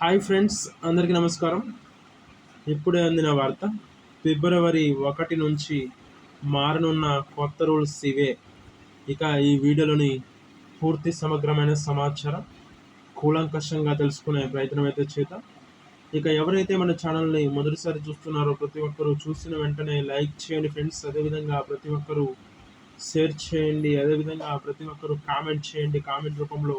Hi friends అందరికీ నమస్కారం. ఇప్పుడే అందిన వార్త ఫిబ్రవరి ఒకటి నుంచి మారనున్న కొత్త రూల్స్ ఇవే. ఇక ఈ వీడియోలోని పూర్తి సమగ్రమైన సమాచారం కూలంకషంగా తెలుసుకునే ప్రయత్నం అయితే చేద్దాం. ఇక ఎవరైతే మన ఛానల్ని మొదటిసారి చూస్తున్నారో ప్రతి ఒక్కరూ చూసిన వెంటనే లైక్ చేయండి ఫ్రెండ్స్. అదేవిధంగా ప్రతి ఒక్కరూ షేర్ చేయండి. అదేవిధంగా ప్రతి ఒక్కరూ కామెంట్ చేయండి. కామెంట్ రూపంలో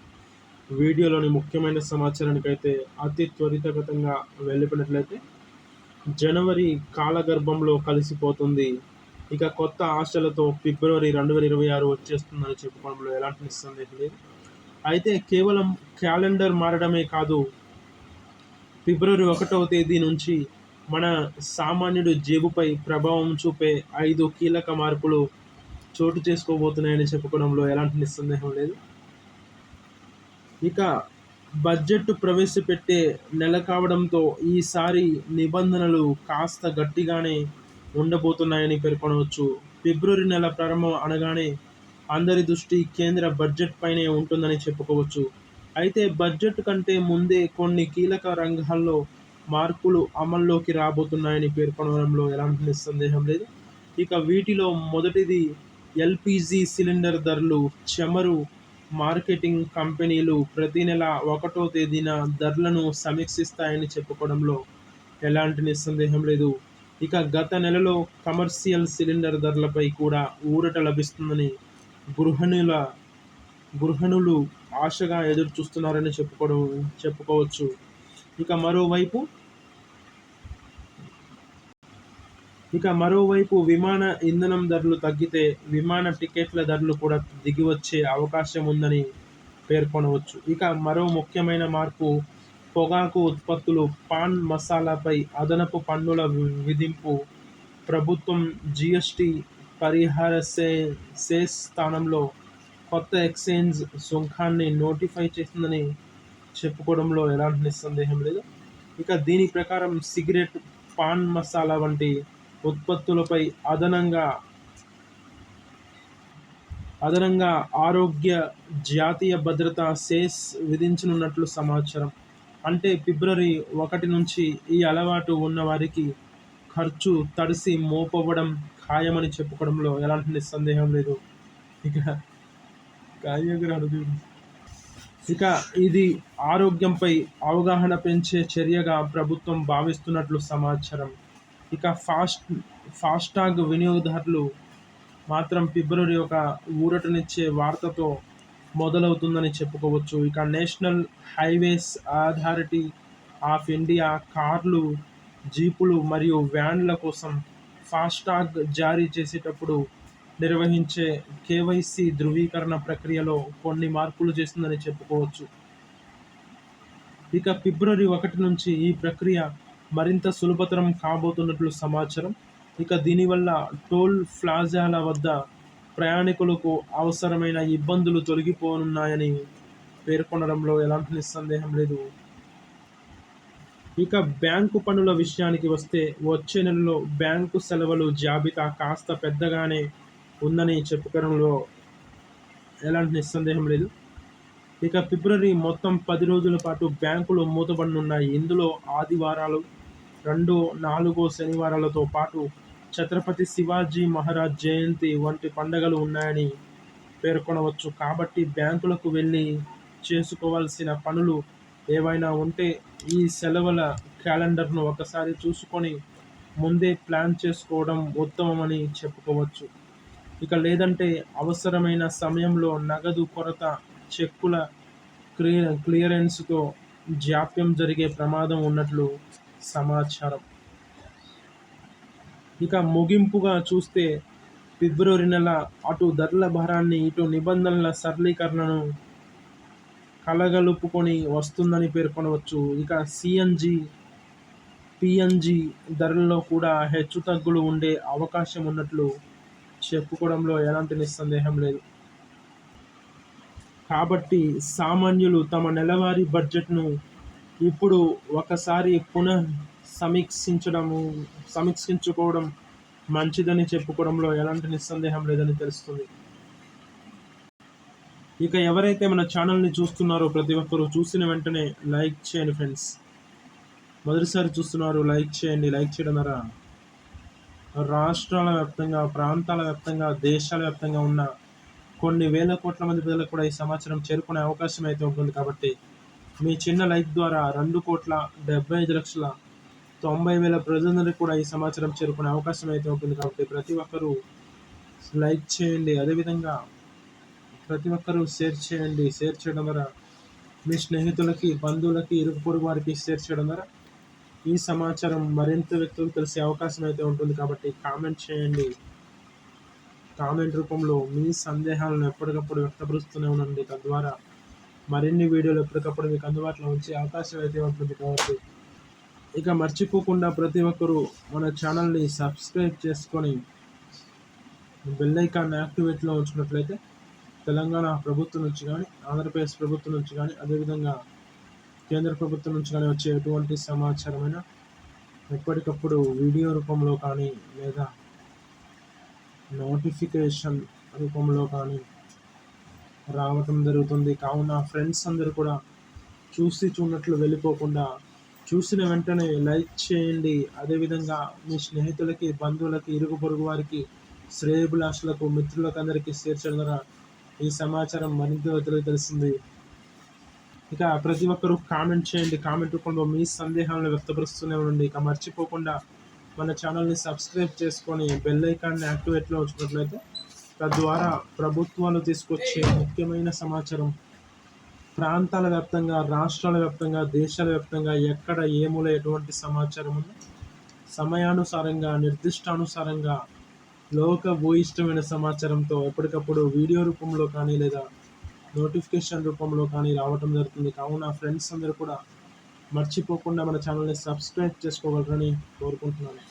వీడియోలోని ముఖ్యమైన సమాచారానికి అయితే అతి త్వరితగతంగా వెళ్ళిపోయినట్లయితే జనవరి కాలగర్భంలో కలిసిపోతుంది. ఇక కొత్త ఆశలతో ఫిబ్రవరి రెండు వేల ఇరవై ఆరు వచ్చేస్తుందని చెప్పుకోవడంలో ఎలాంటి సందేహం లేదు. అయితే కేవలం క్యాలెండర్ మారడమే కాదు ఫిబ్రవరి ఒకటవ తేదీ నుంచి మన సామాన్యుడు జేబుపై ప్రభావం చూపే ఐదు కీలక మార్పులు చోటు చేసుకోబోతున్నాయని చెప్పుకోవడంలో ఎలాంటి నిస్సందేహం లేదు. ఇక బడ్జెట్ ప్రవేశపెట్టే నెల కావడంతో ఈసారి నిబంధనలు కాస్త గట్టిగానే ఉండబోతున్నాయని పేర్కొనవచ్చు. ఫిబ్రవరి నెల ప్రారంభం అనగానే అందరి దృష్టి కేంద్ర బడ్జెట్ పైనే ఉంటుందని చెప్పుకోవచ్చు. అయితే బడ్జెట్ కంటే ముందే కొన్ని కీలక రంగాల్లో మార్పులు అమల్లోకి రాబోతున్నాయని పేర్కొనడంలో ఎలాంటి సందేహం లేదు. ఇక వీటిలో మొదటిది ఎల్పిజి సిలిండర్ ధరలు చెమరు మార్కెటింగ్ కంపెనీలు ప్రతి నెల ఒకటో తేదీన ధరలను సమీక్షిస్తాయని చెప్పుకోవడంలో ఎలాంటి నిస్సందేహం లేదు. ఇక గత నెలలో కమర్షియల్ సిలిండర్ ధరలపై కూడా ఊరట లభిస్తుందని గృహిణుల గృహిణులు ఆశగా ఎదురు చూస్తున్నారని చెప్పుకోవడం చెప్పుకోవచ్చు. ఇక మరోవైపు ఇక మరోవైపు విమాన ఇంధనం ధరలు తగ్గితే విమాన టికెట్ల ధరలు కూడా దిగివచ్చే అవకాశం ఉందని పేర్కొనవచ్చు. ఇక మరో ముఖ్యమైన మార్పు పొగాకు ఉత్పత్తులు పాన్ మసాలాపై అదనపు పన్నుల విధింపు ప్రభుత్వం జిఎస్టి పరిహార సే సేస్ స్థానంలో కొత్త ఎక్స్చేంజ్ సుంకాన్ని నోటిఫై చేసిందని చెప్పుకోవడంలో ఎలాంటి నిస్సందేహం లేదు. ఇక దీని ప్రకారం సిగరెట్ పాన్ మసాలా వంటి ఉత్పత్తులపై అదనంగా అదనంగా ఆరోగ్య జాతీయ భద్రత సేస్ విధించనున్నట్లు సమాచారం. అంటే ఫిబ్రవరి ఒకటి నుంచి ఈ అలవాటు ఉన్నవారికి ఖర్చు తడిసి మోపవ్వడం ఖాయమని చెప్పుకోవడంలో ఎలాంటి నిస్సందేహం లేదు. ఇక ఇక ఇది ఆరోగ్యంపై అవగాహన పెంచే చర్యగా ప్రభుత్వం భావిస్తున్నట్లు సమాచారం. ఇక ఫాస్ట్ ఫాస్టాగ్ వినియోగదారులు మాత్రం ఫిబ్రవరి ఒక ఊరటనిచ్చే వార్తతో మొదలవుతుందని చెప్పుకోవచ్చు. ఇక national highways authority of India కార్లు జీపులు మరియు వ్యాన్ల కోసం ఫాస్టాగ్ జారీ చేసేటప్పుడు నిర్వహించే కేవైసీ ధృవీకరణ ప్రక్రియలో కొన్ని మార్పులు చేస్తుందని చెప్పుకోవచ్చు. ఇక ఫిబ్రవరి ఒకటి నుంచి ఈ ప్రక్రియ మరింత సులభతరం కాబోతున్నట్లు సమాచారం. ఇక దీనివల్ల టోల్ ప్లాజాల వద్ద ప్రయాణికులకు అవసరమైన ఇబ్బందులు తొలగిపోనున్నాయని పేర్కొనడంలో ఎలాంటి నిస్సందేహం లేదు. ఇక బ్యాంకు పనుల విషయానికి వస్తే వచ్చే నెలలో బ్యాంకు సెలవులు జాబితా కాస్త పెద్దగానే ఉందని చెప్పుకోవడంలో ఎలాంటి నిస్సందేహం లేదు. ఇక ఫిబ్రవరి మొత్తం పది రోజుల పాటు బ్యాంకులు మూతబడినున్నాయి ఇందులో ఆదివారాలు రెండు నాలుగో శనివారాలతో పాటు ఛత్రపతి శివాజీ మహారాజ్ జయంతి వంటి పండుగలు ఉన్నాయని పేర్కొనవచ్చు. కాబట్టి బ్యాంకులకు వెళ్ళి చేసుకోవాల్సిన పనులు ఏవైనా ఉంటే ఈ సెలవుల క్యాలెండర్ను ఒకసారి చూసుకొని ముందే ప్లాన్ చేసుకోవడం ఉత్తమమని చెప్పుకోవచ్చు. ఇక లేదంటే అవసరమైన సమయంలో నగదు కొరత చెక్కుల క్లియ క్లియరెన్స్తో జాప్యం జరిగే ప్రమాదం ఉన్నట్లు సమాచారం. ఇక ముగింపుగా చూస్తే ఫిబ్రవరి నెల అటు ధరల భారాన్ని ఇటు నిబంధనల సరళీకరణను కలగలుపుకొని వస్తుందని పేర్కొనవచ్చు. ఇక సిఎన్జి పిఎన్జి ధరల్లో కూడా హెచ్చుతగ్గులు ఉండే అవకాశం ఉన్నట్లు చెప్పుకోవడంలో ఎలాంటి నిస్సందేహం లేదు. కాబట్టి సామాన్యులు తమ నెలవారీ బడ్జెట్ను ఇప్పుడు ఒకసారి పునః సమీక్షించడము సమీక్షించుకోవడం మంచిదని చెప్పుకోవడంలో ఎలాంటి నిస్సందేహం లేదని తెలుస్తుంది. ఇక ఎవరైతే మన ఛానల్ని చూస్తున్నారో ప్రతి ఒక్కరూ చూసిన వెంటనే లైక్ చేయండి ఫ్రెండ్స్. మొదటిసారి చూస్తున్నారు లైక్ చేయండి. లైక్ చేయడం ద్వారా రాష్ట్రాల వ్యాప్తంగా ప్రాంతాల వ్యాప్తంగా దేశాల వ్యాప్తంగా ఉన్న కొన్ని వేల కోట్ల మంది ప్రజలకు కూడా ఈ సమాచారం చేరుకునే అవకాశం అయితే ఉంటుంది కాబట్టి మీ చిన్న లైక్ ద్వారా రెండు కోట్ల డెబ్బై ఐదు లక్షల తొంభై వేల ప్రజలందరికీ కూడా ఈ సమాచారం చేరుకునే అవకాశం అయితే ఉంటుంది కాబట్టి ప్రతి ఒక్కరూ లైక్ చేయండి. అదేవిధంగా ప్రతి ఒక్కరూ షేర్ చేయండి. షేర్ చేయడం ద్వారా మీ స్నేహితులకి బంధువులకి ఇరుగు పొరుగు వారికి షేర్ చేయడం ద్వారా ఈ సమాచారం మరింత వ్యక్తులకు తెలిసే అవకాశం అయితే ఉంటుంది కాబట్టి కామెంట్ చేయండి. కామెంట్ రూపంలో మీ సందేహాలను ఎప్పటికప్పుడు వ్యక్తపరుస్తూనే ఉండండి. తద్వారా మరిన్ని వీడియోలు ఎప్పటికప్పుడు మీకు అందుబాటులో ఉంచే అవకాశం అయితే ఉంటుంది కాబట్టి ఇక మర్చిపోకుండా ప్రతి ఒక్కరూ మన ఛానల్ని సబ్స్క్రైబ్ చేసుకొని బెల్ ఐకాన్ యాక్టివేట్లో ఉంచినట్లయితే తెలంగాణ ప్రభుత్వం నుంచి కానీ ఆంధ్రప్రదేశ్ ప్రభుత్వం నుంచి కానీ అదేవిధంగా కేంద్ర ప్రభుత్వం నుంచి కానీ వచ్చే ఎటువంటి సమాచారమైన ఎప్పటికప్పుడు వీడియో రూపంలో కానీ లేదా నోటిఫికేషన్ రూపంలో కానీ రావటం జరుగుతుంది. కావున ఫ్రెండ్స్ అందరూ కూడా చూసి చూడట్లు వెళ్ళిపోకుండా చూసిన వెంటనే లైక్ చేయండి. అదేవిధంగా మీ స్నేహితులకి బంధువులకి ఇరుగు పొరుగు వారికి శ్రేయభిలాషులకు మిత్రులకు అందరికీ షేర్ చేయడం ద్వారా ఈ సమాచారం మరింత వ్యక్తులకు తెలుస్తుంది. ఇక ప్రతి ఒక్కరూ కామెంట్ చేయండి. కామెంట్ రూపంలో మీ సందేహాలను వ్యక్తపరుస్తూనే ఉండండి. ఇక మర్చిపోకుండా మన ఛానల్ని సబ్స్క్రైబ్ చేసుకొని బెల్ ఐకాన్ని యాక్టివేట్లో ఉంచినట్లయితే తద్వారా ప్రభుత్వాలు తీసుకొచ్చే ముఖ్యమైన సమాచారం ప్రాంతాల వ్యాప్తంగా రాష్ట్రాల వ్యాప్తంగా దేశాల వ్యాప్తంగా ఎక్కడ ఏముల ఎటువంటి సమాచారం ఉందో సమయానుసారంగా నిర్దిష్టానుసారంగా లోక భూయిష్టమైన సమాచారంతో ఎప్పటికప్పుడు వీడియో రూపంలో కానీ లేదా నోటిఫికేషన్ రూపంలో కానీ రావటం జరుగుతుంది. కావున ఫ్రెండ్స్ అందరూ కూడా మర్చిపోకుండా మన ఛానల్ని సబ్స్క్రైబ్ చేసుకోగలరని కోరుకుంటున్నాను.